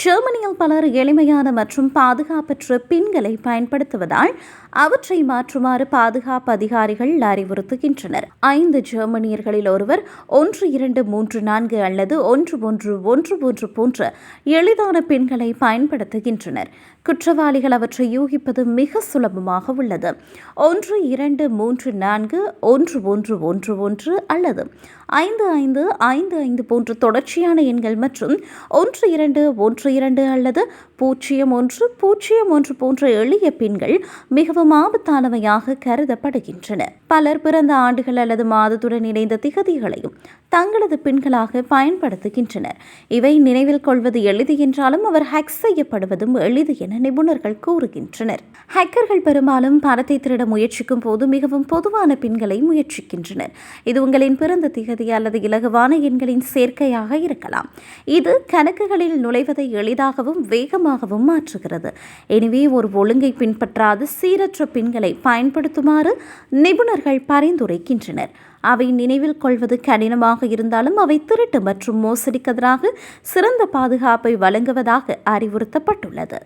ஜெர்மனியில் பலர் எளிமையான மற்றும் பாதுகாப்பற்ற பின்களை பயன்படுத்துவதால் அவற்றை மாற்றுமாறு பாதுகாப்பு அதிகாரிகள் அறிவுறுத்துகின்றனர். ஐந்து ஜெர்மனியர்களில் ஒருவர் ஒன்று இரண்டு மூன்று நான்கு அல்லது ஒன்று ஒன்று ஒன்று ஒன்று போன்ற எளிதான பின்களை பயன்படுத்துகின்றனர். குற்றவாளிகள் அவற்றை யூகிப்பது மிக சுலபமாக உள்ளது. ஒன்று இரண்டு மூன்று நான்கு ஒன்று ஒன்று ஒன்று ஒன்று அல்லது ஐந்து ஐந்து ஐந்து ஐந்து போன்ற தொடர்ச்சியான எண்கள் மற்றும் ஒன்று இரண்டு ஒன்று இரண்டு அல்லது பூஜ்ஜியம் ஒன்று பூஜ்ஜியம் ஒன்று போன்ற எளிய பின்கள் மிகவும் ஆபத்தானவையாக கருதப்படுகின்றன. பலர் பிறந்த ஆண்டுகள் அல்லது மாதத்துடன் இணைந்த திகதிகளையும் தங்களது பின்களாக பயன்படுத்துகின்றனர். இவை நினைவில் கொள்வது எளிது என்றாலும் அவர் ஹேக் செய்யப்படுவதும் எளிது என நிபுணர்கள் கூறுகின்றனர். ஹேக்கர்கள் பெரும்பாலும் பணத்தை திருட முயற்சிக்கும் போது மிகவும் பொதுவான பின்களை முயற்சிக்கின்றனர். இது உங்களின் பிறந்த திகதி அல்லது இலகுவான எண்களின் சேர்க்கையாக இருக்கலாம். இது கணக்குகளில் நுழைவதை எளிதாகவும் வேகமாகவும் மாற்றுகிறது. எனவே ஒரு ஒழுங்கை பின்பற்றாது சீரற்ற பின்களை பயன்படுத்துமாறு நிபுணர் நிபுணர்கள் பரிந்துரைக்கின்றனர். அவை நினைவில் கொள்வது கடினமாக இருந்தாலும் அவை திருட்டு மற்றும் மோசடிக்கு எதிராக சிறந்த பாதுகாப்பை வழங்குவதாக அறிவுறுத்தப்பட்டுள்ளது.